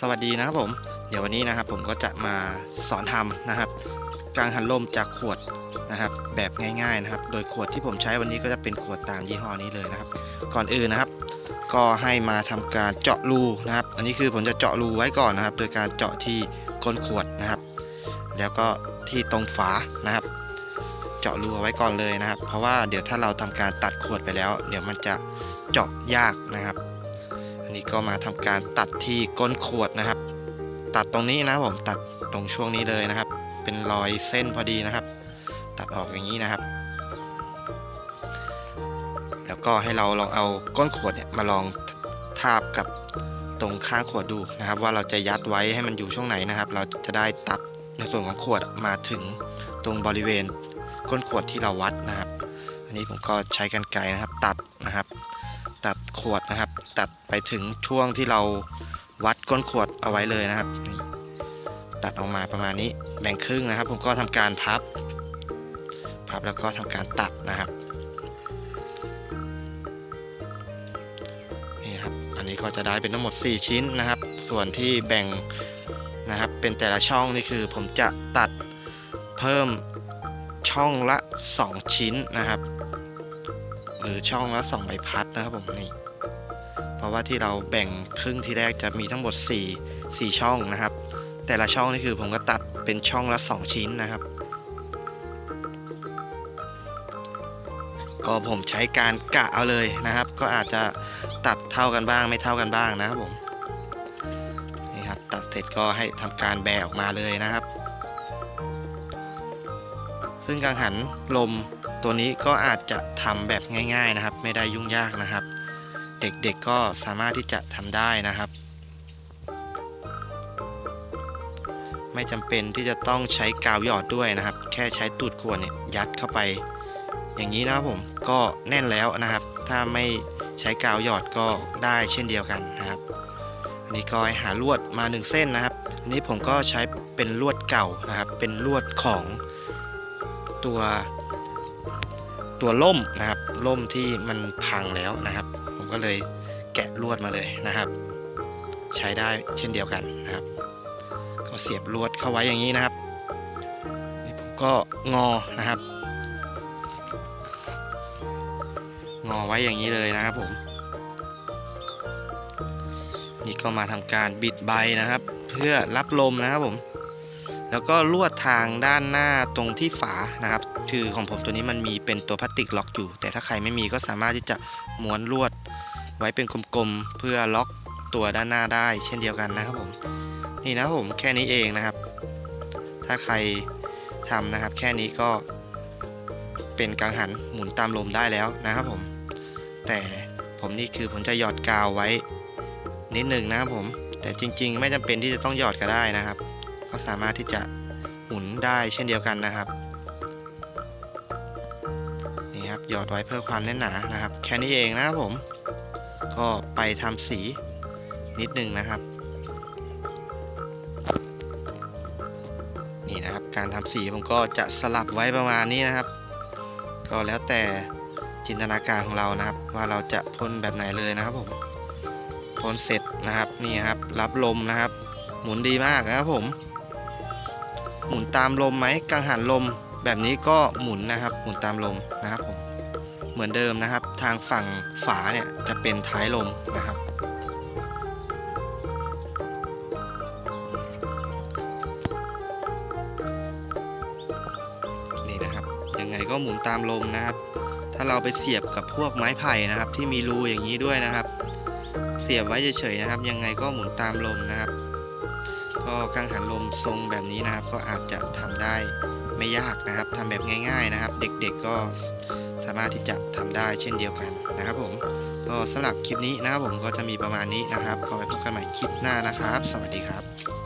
สวัสดีนะครับผม เดี๋ยววันนี้นะครับผมก็จะมาสอนทำนะครับกางหันลมจากขวดนะครับ แบบง่ายๆนะครับ โดยขวดที่ผมใช้วันนี้ก็จะเป็นขวดตามยี่ห้อนี้เลยนะครับ ก่อนอื่นนะครับ ก็ให้มาทำการเจาะรูนะครับ อันนี้คือผมจะเจาะรูไว้ก่อนนะครับ โดยการเจาะที่ก้นขวดนะครับ แล้วก็ที่ตรงฝานะครับ เจาะรูเอาไว้ก่อนเลยนะครับ เพราะว่าเดี๋ยวถ้าเราทำการตัดขวดไปแล้ว เดี๋ยวมันจะเจาะยากนะครับ นี้ก็มาทำการตัดที่ก้นขวดนะครับ ตัดตรงนี้นะผมตัดตรงช่วงนี้เลยนะครับ เป็นรอยเส้นพอดีนะครับ ตัดออกอย่างนี้นะครับ แล้วก็ให้เราลองเอาก้นขวดเนี่ยมาลองทาบกับตรงข้างขวดดูนะครับ ว่าเราจะยัดไว้ให้มันอยู่ช่วงไหนนะครับ เราจะได้ตัดในส่วนของขวดมาถึงตรงบริเวณก้นขวดที่เราวัดนะครับ อันนี้ผมก็ใช้กันไกรนะครับตัดนะครับ ตัดขวดนะครับ ตัดไปถึงช่วงที่เราวัดก้นขวดเอาไว้เลยนะครับนี่ตัดออกมาประมาณนี้แบ่งครึ่งนะครับ ผมก็ทำการพับ พับแล้วก็ทำการตัดนะครับนี่ครับอันนี้ก็จะได้เป็นทั้งหมด 4 ชิ้นนะครับ ส่วนที่แบ่งนะครับเป็นแต่ละช่องนี่คือ ผมจะตัดเพิ่มช่องละ 2 ชิ้นนะครับ หรือช่องละ2ใบพัดนะครับผมนี่เพราะว่าที่เราแบ่งครึ่งที่แรกจะมีทั้งหมด 4 4 ช่องนะครับ แต่ละช่องนี่คือผมก็ตัดเป็นช่องละ 2 ชิ้นนะครับ ก็ผมใช้การกะเอาเลยนะครับ ก็อาจจะตัดเท่ากันบ้างไม่เท่ากันบ้างนะครับผมนี่ครับตัดเสร็จก็ให้ทำการแบะออกมาเลยนะครับ ซึ่งกังหันลม ตัวนี้ก็อาจจะทำแบบง่าย ๆนะครับ ไม่ได้ยุ่งยากนะครับ เด็กๆก็สามารถที่จะทำได้นะครับ ไม่จำเป็นที่จะต้องใช้กาวหยอดด้วยนะครับ แค่ใช้ตูดขวดเนี่ยยัดเข้าไป อย่างนี้นะครับผมก็แน่นแล้วนะครับ ถ้าไม่ใช้กาวหยอดก็ได้เช่นเดียวกันนะครับอันนี้ก็หหาลวดมา 1 เส้นนะครับอันนี้ผมก็ใช้เป็นลวดเก่านะครับ เป็นลวดของตัว ตัวล่มนะครับล่มที่มันพังแล้วนะครับ ผมก็เลยแกะลวดมาเลยนะครับ ใช้ได้เช่นเดียวกันนะครับ ก็เสียบลวดเข้าไว้อย่างนี้นะครับนี่ผมก็งอนะครับ งอไว้อย่างนี้เลยนะครับผมนี่ก็มาทำการบิดใบนะครับ เพื่อรับลมนะครับผม แล้วก็ลวดทางด้านหน้าตรงที่ฝานะครับ คือของผมตัวนี้มันมีเป็นตัวพลาสติกล็อกอยู่ แต่ถ้าใครไม่มีก็สามารถที่จะม้วนลวด ไว้เป็นกลมๆเพื่อล็อกตัวด้านหน้าได้ เช่นเดียวกันนะครับผมนี่นะผมแค่นี้เองนะครับ ถ้าใครทำนะครับ แค่นี้ก็เป็นกังหันหมุนตามลมได้แล้วนะครับผม แต่ผมนี่คือผมจะหยอดกาวไว้นิดหนึ่งนะครับผม แต่จริง ๆ ไม่จำเป็นที่จะต้องหยอดก็ได้นะครับ ก็สามารถที่จะหมุนได้เช่นเดียวกันนะครับ ครับ หยอดไว้เพื่อความแน่นหนานะครับ แค่นี้เองนะครับผม ก็ไปทำสีนิดหนึ่งนะครับ นี่นะครับ การทำสีผมก็จะสลับไว้ประมาณนี้นะครับ ก็แล้วแต่จินตนาการของเรานะครับ ว่าเราจะพ่นแบบไหนเลยนะครับผมพ่นเสร็จนะครับนี่ครับ รับลมนะครับ หมุนดีมากนะครับผม หมุนตามลมไหมกังหันลมแบบนี้ก็หมุนนะครับ หมุนตามลมนะครับผม เหมือนเดิมนะครับ ทางฝั่งฝาเนี่ยจะเป็นท้ายลมนะครับ นี่นะครับยังไงก็หมุนตามลมนะครับ ถ้าเราไปเสียบกับพวกไม้ไผ่นะครับ ที่มีรูอย่างนี้ด้วยนะครับ เสียบไว้เฉยๆนะครับ ยังไงก็หมุนตามลมนะครับ ก็กังหันลมทรงแบบนี้นะครับ ก็อาจจะทำได้ไม่ยากนะครับทำแบบง่าย ๆนะครับ เด็กๆก็ สามารถที่จะทำได้เช่นเดียวกันนะครับผมก็สำหรับคลิปนี้นะครับผมก็จะมีประมาณนี้นะครับขอไปพบกันใหม่คลิปหน้านะครับ สวัสดีครับ